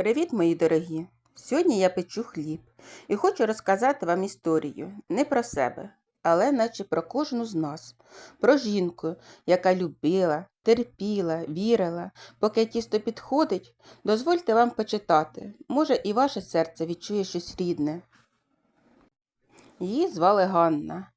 Привіт, мої дорогі! Сьогодні я печу хліб і хочу розказати вам історію не про себе, але наче про кожну з нас, про жінку, яка любила, терпіла, вірила, поки тісто підходить, дозвольте вам почитати. Може, і ваше серце відчує щось рідне. Її звали Ганна.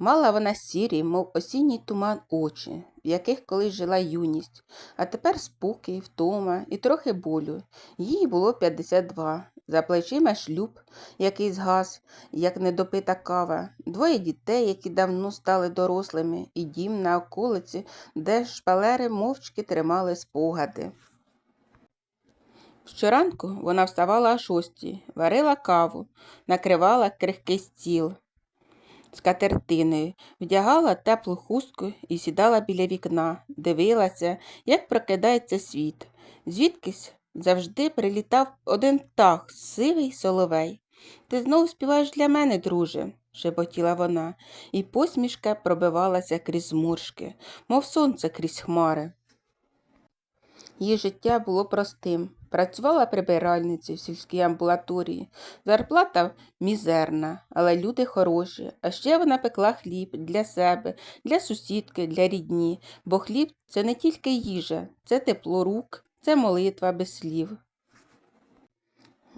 Мала вона сірі, мов осінній туман очі, в яких колись жила юність, а тепер спокій, втома і трохи болю. Їй було 52. За плечима шлюб, який згас, як недопита кава, двоє дітей, які давно стали дорослими, і дім на околиці, де шпалери мовчки тримали спогади. Щоранку вона вставала о шостій, варила каву, накривала крихкий стіл з катертиною, вдягала теплу хустку і сідала біля вікна, дивилася, як прокидається світ. Звідкись завжди прилітав один птах, сивий соловей. Ти знову співаєш для мене, друже, шепотіла вона, і посмішка пробивалася крізь зморшки, мов сонце крізь хмари. Її життя було простим. Працювала прибиральницею в сільській амбулаторії. Зарплата мізерна, але люди хороші. А ще вона пекла хліб для себе, для сусідки, для рідні, бо хліб це не тільки їжа, це тепло рук, це молитва без слів.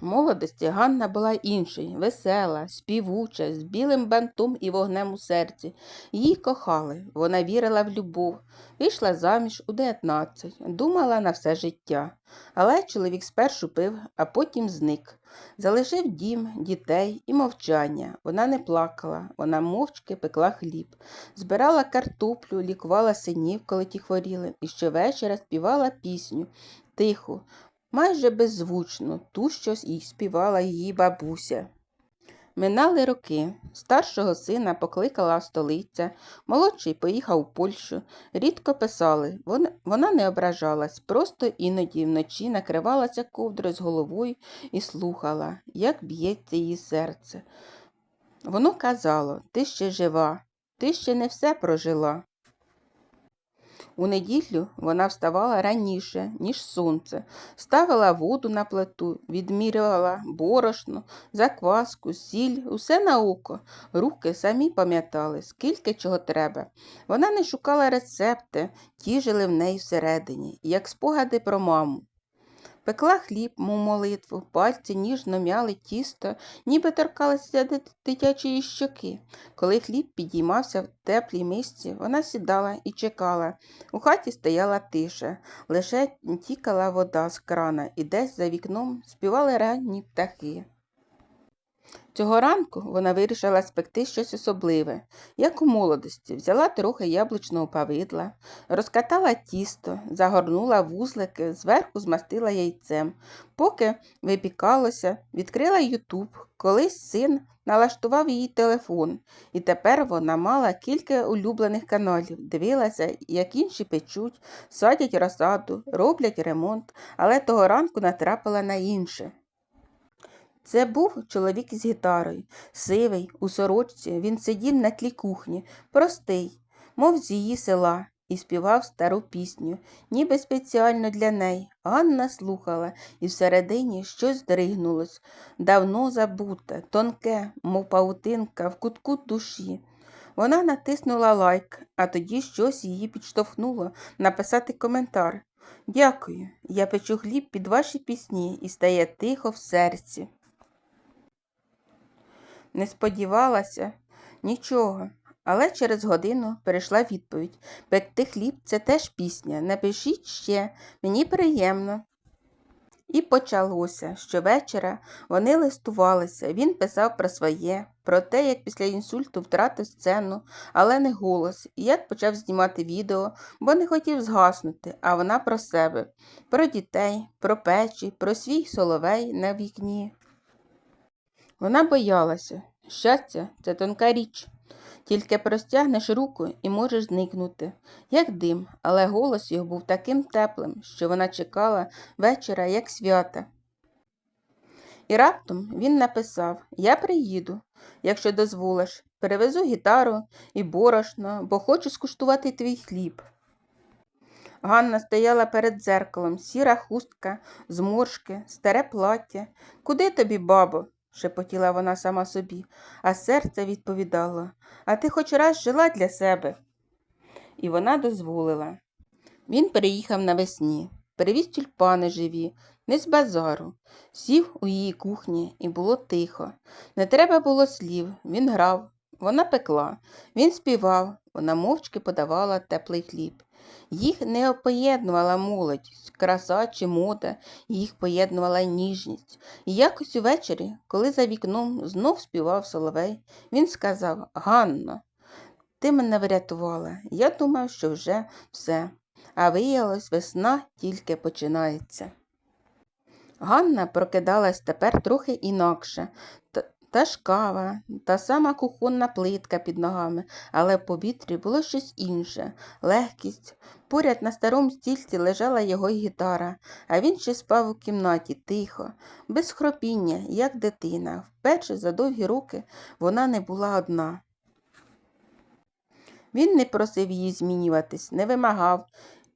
Молодості Ганна була іншою, весела, співуча, з білим бантом і вогнем у серці. Її кохали, вона вірила в любов, вийшла заміж у 19, думала на все життя. Але чоловік спершу пив, а потім зник. Залишив дім, дітей і мовчання. Вона не плакала, вона мовчки пекла хліб, збирала картоплю, лікувала синів, коли ті хворіли, і щовечора співала пісню. Тихо, майже беззвучно, ту щось їй співала її бабуся. Минали роки. Старшого сина покликала столиця, молодший поїхав у Польщу. Рідко писали, вона, не ображалась, просто іноді вночі накривалася ковдрою з головою і слухала, як б'ється її серце. Воно казало ти ще жива, ти ще не все прожила. У неділю вона вставала раніше, ніж сонце, ставила воду на плиту, відмірювала борошно, закваску, сіль, усе на око. Руки самі пам'ятали, скільки чого треба. Вона не шукала рецепти, ті жили в неї всередині, як спогади про маму. Пекла хліб, мов молитву, пальці ніжно м'яли тісто, ніби торкалися дитячої щоки. Коли хліб підіймався в теплій мисці, вона сідала і чекала. У хаті стояла тиша, лише тікала вода з крана, і десь за вікном співали ранні птахи. Цього ранку вона вирішила спекти щось особливе, як у молодості, взяла трохи яблучного павидла, розкатала тісто, загорнула вузлики, зверху змастила яйцем. Поки випікалося, відкрила Ютуб, колись син налаштував її телефон, і тепер вона мала кілька улюблених каналів, дивилася, як інші печуть, садять розсаду, роблять ремонт, але того ранку натрапила на інше. Це був чоловік з гітарою, сивий, у сорочці, він сидів на тлі кухні, простий, мов з її села, і співав стару пісню, ніби спеціально для неї. Ганна слухала, і всередині щось здригнулось, давно забуте, тонке, мов паутинка, в кутку душі. Вона натиснула лайк, а тоді щось її підштовхнуло написати коментар. Дякую, я печу хліб під ваші пісні і стає тихо в серці не сподівалася нічого. Але через годину перейшла відповідь Пекти хліб це теж пісня. Напишіть ще, мені приємно. І почалося. Щовечора вони листувалися. Він писав про своє, про те, як після інсульту втратив сцену, але не голос, і як почав знімати відео, бо не хотів згаснути, а вона про себе, про дітей, про печі, про свій соловей на вікні. Вона боялася. Щастя, це тонка річ. Тільки простягнеш руку і можеш зникнути, як дим, але голос його був таким теплим, що вона чекала вечора, як свята. І раптом він написав Я приїду, якщо дозволиш, перевезу гітару і борошно, бо хочу скуштувати твій хліб. Ганна стояла перед дзеркалом, сіра хустка, зморшки, старе плаття. Куди тобі, бабо? Шепотіла вона сама собі, а серце відповідало А ти хоч раз жила для себе. І вона дозволила. Він переїхав навесні, привіз тюльпани живі, не з базару. Сів у її кухні, і було тихо. Не треба було слів. Він грав, вона пекла, він співав, вона мовчки подавала теплий хліб. Їх не поєднувала молодь, краса чи мода, їх поєднувала ніжність. І якось увечері, коли за вікном знов співав соловей, він сказав Ганно, ти мене врятувала. Я думав, що вже все. А виявилось, весна тільки починається. Ганна прокидалась тепер трохи інакше. Та, та ж кава, та сама кухонна плитка під ногами, але в повітрі було щось інше легкість. Поряд на старому стільці лежала його гітара, а він ще спав у кімнаті тихо, без хропіння, як дитина. Вперше за довгі роки вона не була одна. Він не просив її змінюватись, не вимагав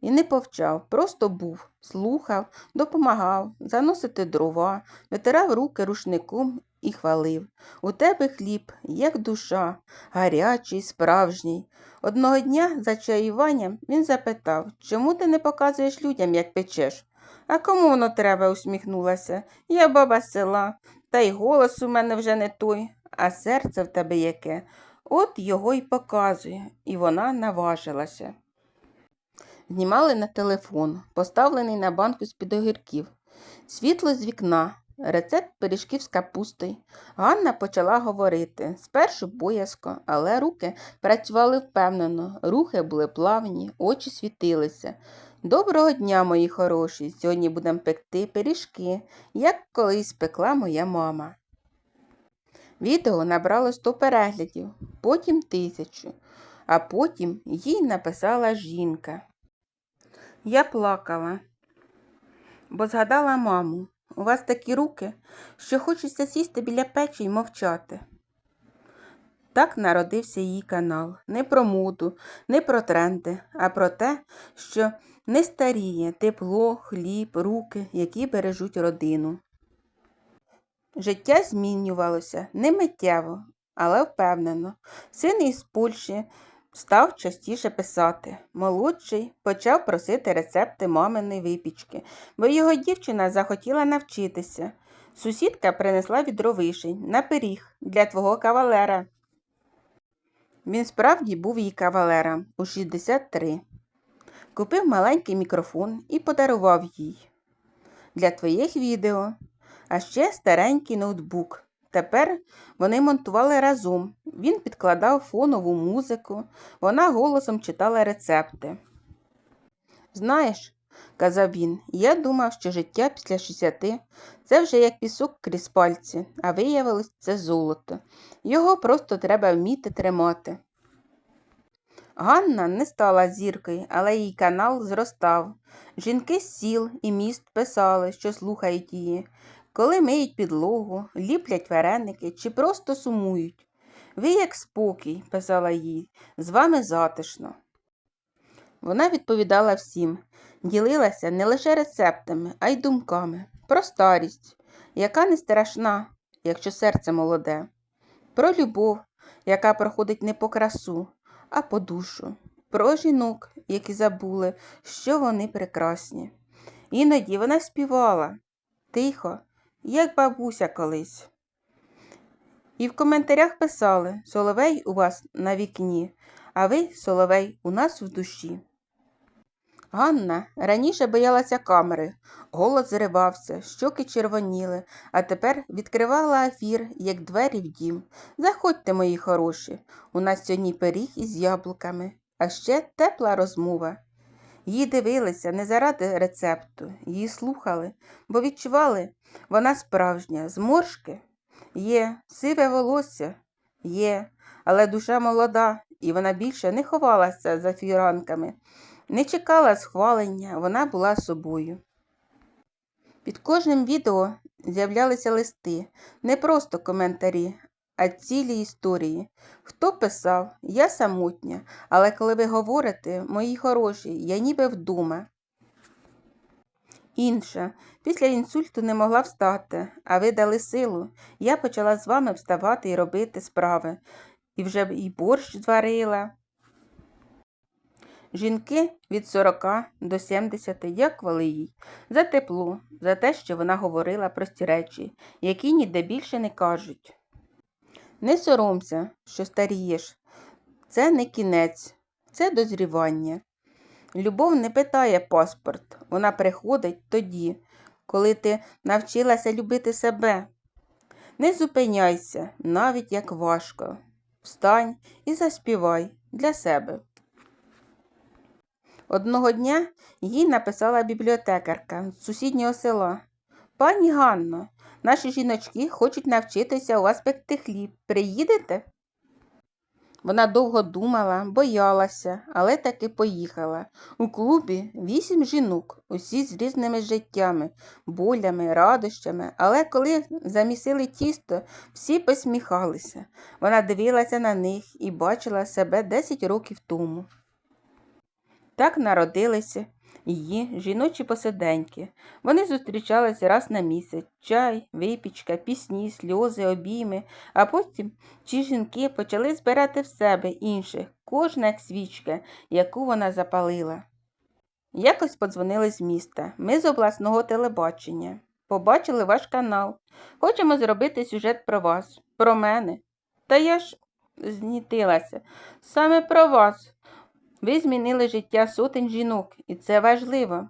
і не повчав, просто був, слухав, допомагав, заносити дрова, витирав руки рушником і хвалив. У тебе хліб, як душа, гарячий, справжній. Одного дня за чаюванням він запитав, чому ти не показуєш людям, як печеш? А кому воно треба? усміхнулася. Я баба села, та й голос у мене вже не той, а серце в тебе яке. От його й показує, і вона наважилася. Знімали на телефон, поставлений на банку з-під огірків. Світло з вікна, рецепт пиріжків з капустою. Ганна почала говорити. Спершу боязко, але руки працювали впевнено, рухи були плавні, очі світилися. Доброго дня, мої хороші. Сьогодні будемо пекти пиріжки, як колись пекла моя мама. Відео набрало 100 переглядів, потім тисячу, а потім їй написала жінка. Я плакала, бо згадала маму. У вас такі руки, що хочеться сісти біля печі й мовчати. Так народився її канал. Не про моду, не про тренди, а про те, що не старіє тепло, хліб, руки, які бережуть родину. Життя змінювалося не миттєво, але впевнено. Син із Польщі став частіше писати. Молодший почав просити рецепти маминої випічки, бо його дівчина захотіла навчитися. Сусідка принесла відро вишень на пиріг для твого кавалера. Він справді був її кавалером у 63. Купив маленький мікрофон і подарував їй для твоїх відео, а ще старенький ноутбук. Тепер вони монтували разом. Він підкладав фонову музику, вона голосом читала рецепти. Знаєш, казав він, я думав, що життя після 60 це вже як пісок крізь пальці, а виявилось це золото. Його просто треба вміти тримати. Ганна не стала зіркою, але її канал зростав. Жінки з сіл і міст писали, що слухають її, коли миють підлогу, ліплять вареники чи просто сумують. Ви, як спокій, писала їй, з вами затишно. Вона відповідала всім, ділилася не лише рецептами, а й думками про старість, яка не страшна, якщо серце молоде, про любов, яка проходить не по красу, а по душу, про жінок, які забули, що вони прекрасні. Іноді вона співала тихо, як бабуся колись. І в коментарях писали Соловей у вас на вікні, а ви, Соловей, у нас в душі. Ганна раніше боялася камери, голос зривався, щоки червоніли, а тепер відкривала ефір, як двері в дім. Заходьте, мої хороші, у нас сьогодні пиріг із яблуками, а ще тепла розмова. Її дивилися не заради рецепту, її слухали, бо відчували, вона справжня, зморшки є, сиве волосся є, але душа молода, і вона більше не ховалася за фіранками, не чекала схвалення, вона була собою. Під кожним відео з'являлися листи, не просто коментарі, а цілі історії. Хто писав? Я самотня, але коли ви говорите, мої хороші, я ніби вдома. Інша. Після інсульту не могла встати, а ви дали силу. Я почала з вами вставати і робити справи. І вже і борщ зварила. Жінки від 40 до 70 дякували їй за тепло, за те, що вона говорила прості речі, які ніде більше не кажуть. Не соромся, що старієш. Це не кінець, це дозрівання. Любов не питає паспорт, вона приходить тоді, коли ти навчилася любити себе. Не зупиняйся, навіть як важко. Встань і заспівай для себе. Одного дня їй написала бібліотекарка з сусіднього села. Пані Ганно, наші жіночки хочуть навчитися у вас пекти хліб. Приїдете? Вона довго думала, боялася, але таки поїхала. У клубі вісім жінок, усі з різними життями, болями, радощами, але коли замісили тісто, всі посміхалися. Вона дивилася на них і бачила себе 10 років тому. Так народилися її жіночі посиденьки. Вони зустрічалися раз на місяць чай, випічка, пісні, сльози, обійми, а потім ці жінки почали збирати в себе інших, кожна як свічка, яку вона запалила. Якось подзвонили з міста. Ми з обласного телебачення. Побачили ваш канал. Хочемо зробити сюжет про вас, про мене. Та я ж знітилася. Саме про вас. Ви змінили життя сотень жінок, і це важливо.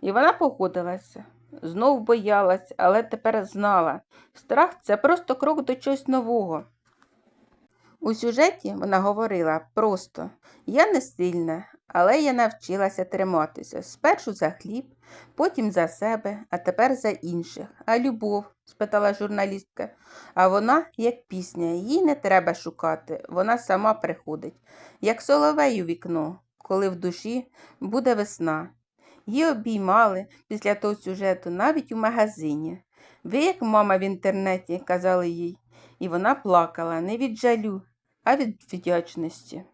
І вона погодилася. Знов боялась, але тепер знала. Страх це просто крок до чогось нового. У сюжеті вона говорила просто я не сильна, але я навчилася триматися спершу за хліб, потім за себе, а тепер за інших. А любов? спитала журналістка. А вона, як пісня, їй не треба шукати, вона сама приходить, як соловей у вікно, коли в душі буде весна. Її обіймали після того сюжету навіть у магазині. Ви, як мама в інтернеті, казали їй, і вона плакала не від жалю, а від вдячності.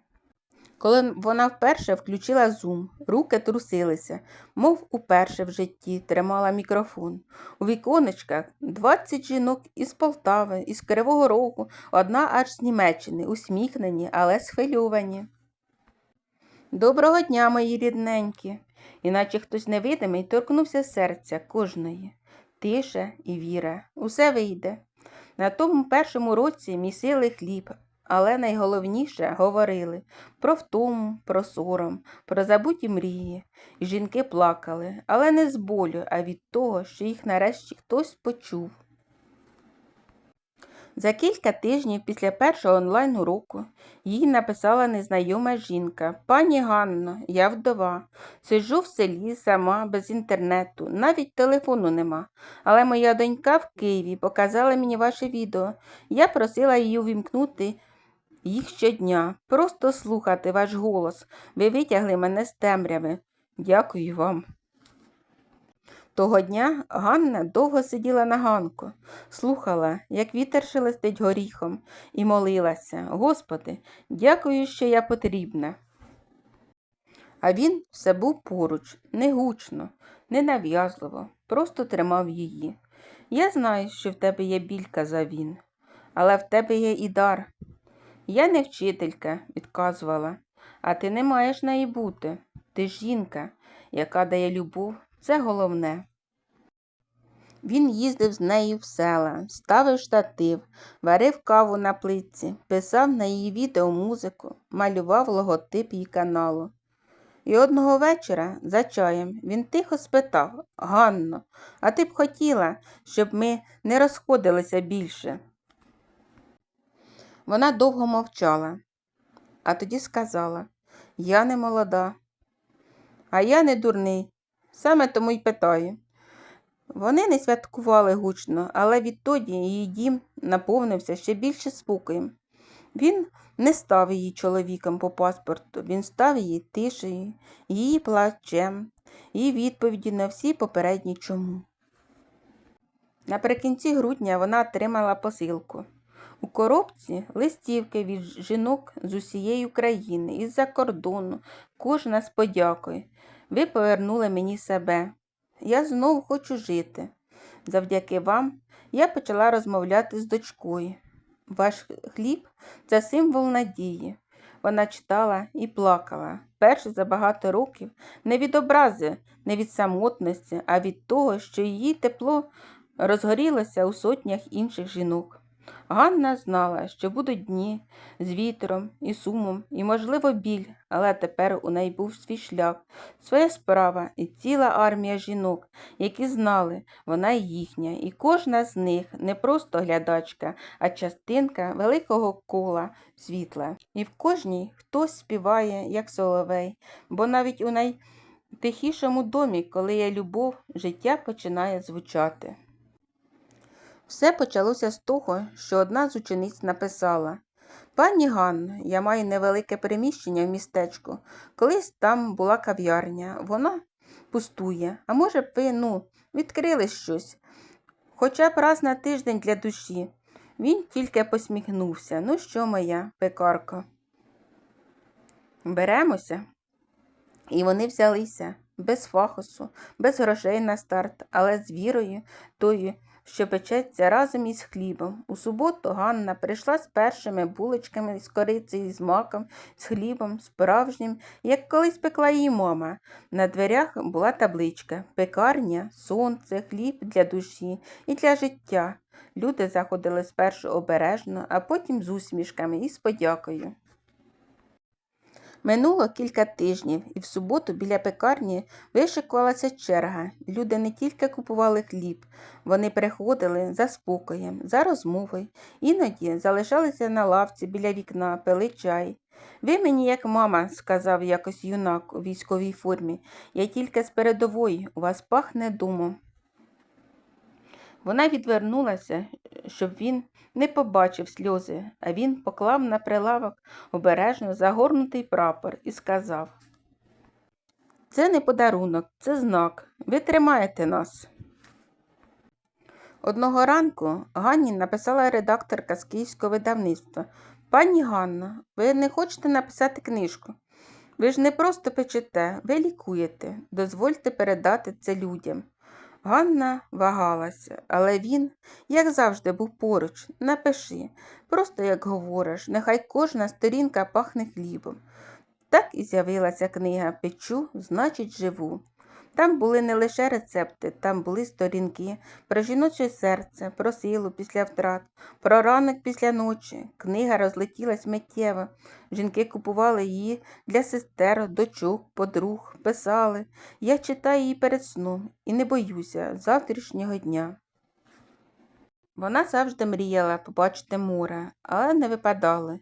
Коли вона вперше включила зум, руки трусилися, мов уперше в житті тримала мікрофон. У віконечках 20 жінок із Полтави, із Кривого Рогу, одна аж з Німеччини, усміхнені, але схвильовані. Доброго дня, мої рідненькі, іначе хтось невидимий торкнувся серця кожної. Тиша і віра, усе вийде. На тому першому році місили хліб, але найголовніше говорили про втому, про сором, про забуті мрії. Жінки плакали, але не з болю, а від того, що їх нарешті хтось почув. За кілька тижнів після першого онлайн уроку їй написала незнайома жінка Пані Ганно, я вдова. Сиджу в селі сама, без інтернету, навіть телефону нема. Але моя донька в Києві показала мені ваше відео. Я просила її увімкнути їх щодня, просто слухати ваш голос. Ви витягли мене з темряви. Дякую вам. Того дня Ганна довго сиділа на ганку, слухала, як вітер шелестить горіхом, і молилася Господи, дякую, що я потрібна. А він все був поруч, не гучно, ненав'язливо, просто тримав її. Я знаю, що в тебе є біль, казав він, але в тебе є і дар. Я не вчителька, відказувала, а ти не маєш неї бути. Ти жінка, яка дає любов, це головне. Він їздив з нею в села, ставив штатив, варив каву на плитці, писав на її відео музику, малював логотип її каналу. І одного вечора за чаєм він тихо спитав Ганно, а ти б хотіла, щоб ми не розходилися більше? Вона довго мовчала, а тоді сказала Я не молода, а я не дурний. Саме тому й питаю. Вони не святкували гучно, але відтоді її дім наповнився ще більше спокоєм. Він не став її чоловіком по паспорту, він став її тишею, її плачем, її відповіді на всі попередні чому. Наприкінці грудня вона отримала посилку. У коробці листівки від жінок з усієї України, із-за кордону, кожна з подякою. Ви повернули мені себе. Я знову хочу жити. Завдяки вам я почала розмовляти з дочкою. Ваш хліб це символ надії. Вона читала і плакала. Перше за багато років не від образи, не від самотності, а від того, що її тепло розгорілося у сотнях інших жінок. Ганна знала, що будуть дні з вітром і сумом, і, можливо, біль, але тепер у неї був свій шлях, своя справа і ціла армія жінок, які знали, вона їхня, і кожна з них не просто глядачка, а частинка великого кола світла. І в кожній хтось співає, як соловей, бо навіть у найтихішому домі, коли є любов, життя починає звучати. Все почалося з того, що одна з учениць написала Пані Ганно, я маю невелике приміщення в містечку. Колись там була кав'ярня, вона пустує. А може б ви, ну, відкрили щось, хоча б раз на тиждень для душі. Він тільки посміхнувся. Ну що, моя пекарко? Беремося. І вони взялися без фахосу, без грошей на старт, але з вірою тою, що печеться разом із хлібом. У суботу Ганна прийшла з першими булочками з корицею, з маком, з хлібом, справжнім, як колись пекла її мама. На дверях була табличка Пекарня, сонце, хліб для душі і для життя. Люди заходили спершу обережно, а потім з усмішками і з подякою. Минуло кілька тижнів, і в суботу біля пекарні вишикувалася черга. Люди не тільки купували хліб, вони приходили за спокоєм, за розмовою, іноді залишалися на лавці біля вікна, пили чай. Ви мені, як мама, сказав якось юнак у військовій формі, я тільки з передової, у вас пахне домом. Вона відвернулася, щоб він не побачив сльози, а він поклав на прилавок обережно загорнутий прапор і сказав Це не подарунок, це знак. Ви тримаєте нас. Одного ранку Ганні написала редакторка з київського видавництва Пані Ганна, ви не хочете написати книжку? Ви ж не просто печете, ви лікуєте. Дозвольте передати це людям. Ганна вагалася, але він, як завжди, був поруч. Напиши, просто як говориш, нехай кожна сторінка пахне хлібом. Так і з'явилася книга Печу, значить, живу. Там були не лише рецепти, там були сторінки про жіноче серце, про силу після втрат, про ранок після ночі. Книга розлетілась миттєво. Жінки купували її для сестер, дочок, подруг, писали. Я читаю її перед сном і не боюся завтрашнього дня. Вона завжди мріяла побачити море, але не випадало.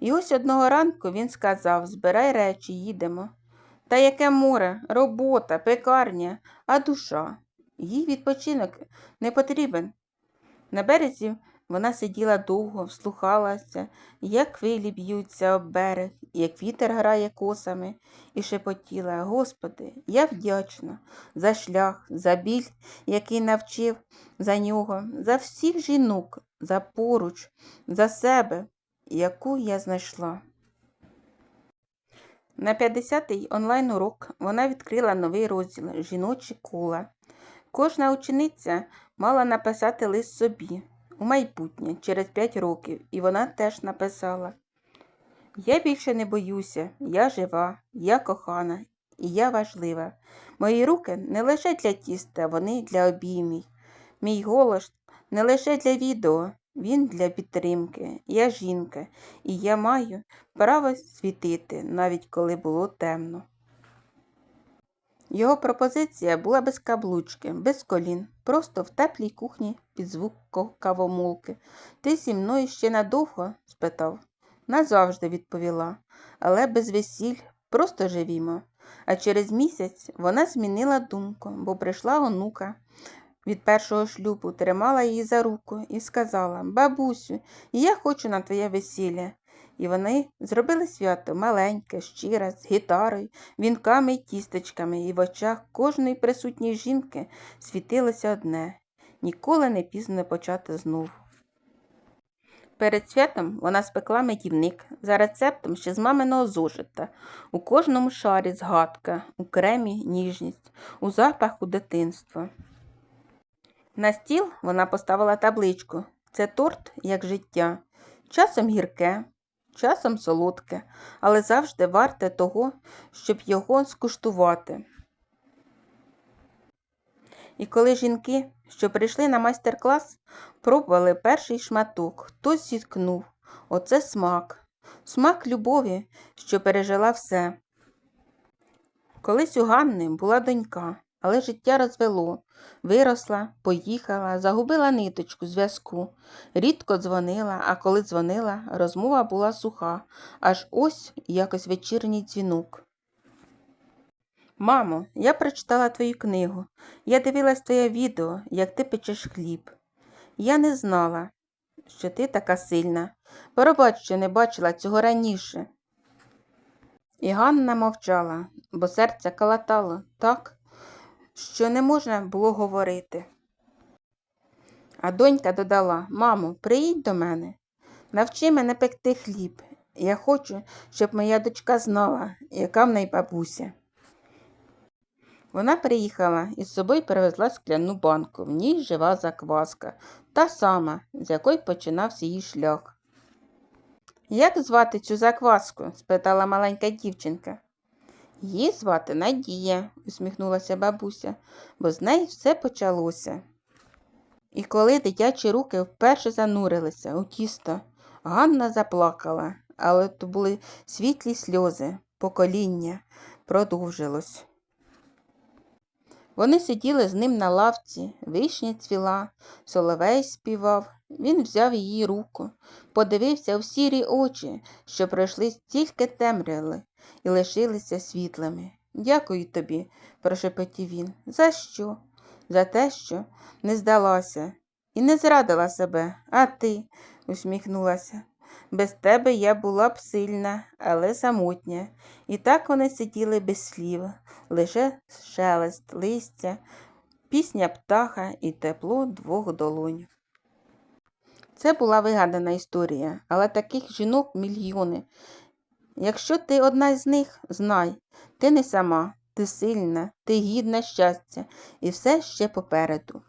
І ось одного ранку він сказав Збирай речі, їдемо. Та яке море, робота, пекарня, а душа. Їй відпочинок не потрібен. На березі вона сиділа довго, вслухалася, як хвилі б'ються об берег, як вітер грає косами, і шепотіла Господи, я вдячна за шлях, за біль, який навчив за нього, за всіх жінок, за поруч, за себе, яку я знайшла. На 50-й онлайн-урок вона відкрила новий розділ Жіночі кола. Кожна учениця мала написати лист собі у майбутнє через 5 років, і вона теж написала: Я більше не боюся, я жива, я кохана і я важлива. Мої руки не лише для тіста, вони для обіймів. Мій голос не лише для відео, він для підтримки. Я жінка, і я маю право світити, навіть коли було темно. Його пропозиція була без каблучки, без колін, просто в теплій кухні під звук кавомолки. Ти зі мною ще надовго? спитав. Назавжди відповіла, але без весіль, просто живімо. А через місяць вона змінила думку, бо прийшла онука від першого шлюбу, тримала її за руку і сказала Бабусю, я хочу на твоє весілля. І вони зробили свято маленьке, щире, з гітарою, вінками й тістечками, і в очах кожної присутньої жінки світилося одне ніколи не пізно почати знову. Перед святом вона спекла медівник за рецептом ще з маминого зошита. У кожному шарі згадка, у кремі ніжність, у запаху дитинства. На стіл вона поставила табличку. Це торт як життя. Часом гірке, часом солодке, але завжди варте того, щоб його скуштувати. І коли жінки, що прийшли на майстер-клас, пробували перший шматок, хтось зіткнув. Оце смак. Смак любові, що пережила все. Колись у Ганни була донька, але життя розвело. Виросла, поїхала, загубила ниточку зв'язку. Рідко дзвонила, а коли дзвонила, розмова була суха, аж ось якось вечірній дзвінок. Мамо, я прочитала твою книгу. Я дивилась твоє відео, як ти печеш хліб. Я не знала, що ти така сильна. Пробач, що не бачила цього раніше. І Ганна мовчала, бо серце калатало так, що не можна було говорити. А донька додала Мамо, приїдь до мене, навчи мене пекти хліб. Я хочу, щоб моя дочка знала, яка в неї бабуся. Вона приїхала і з собою привезла скляну банку. В ній жива закваска, та сама, з якої починався її шлях. Як звати цю закваску? спитала маленька дівчинка. Її звати Надія, усміхнулася бабуся, бо з неї все почалося. І коли дитячі руки вперше занурилися у тісто, Ганна заплакала, але то були світлі сльози, покоління продовжилось. Вони сиділи з ним на лавці, вишня цвіла, соловей співав. Він взяв її руку, подивився в сірі очі, що пройшли стільки темряви і лишилися світлими. Дякую тобі, прошепотів він. За що? За те, що не здалася і не зрадила себе, а ти, усміхнулася. Без тебе я була б сильна, але самотня. І так вони сиділи без слів, лише шелест листя, пісня птаха і тепло двох долонь. Це була вигадана історія, але таких жінок мільйони. Якщо ти одна з них, знай, ти не сама, ти сильна, ти гідна щастя, і все ще попереду.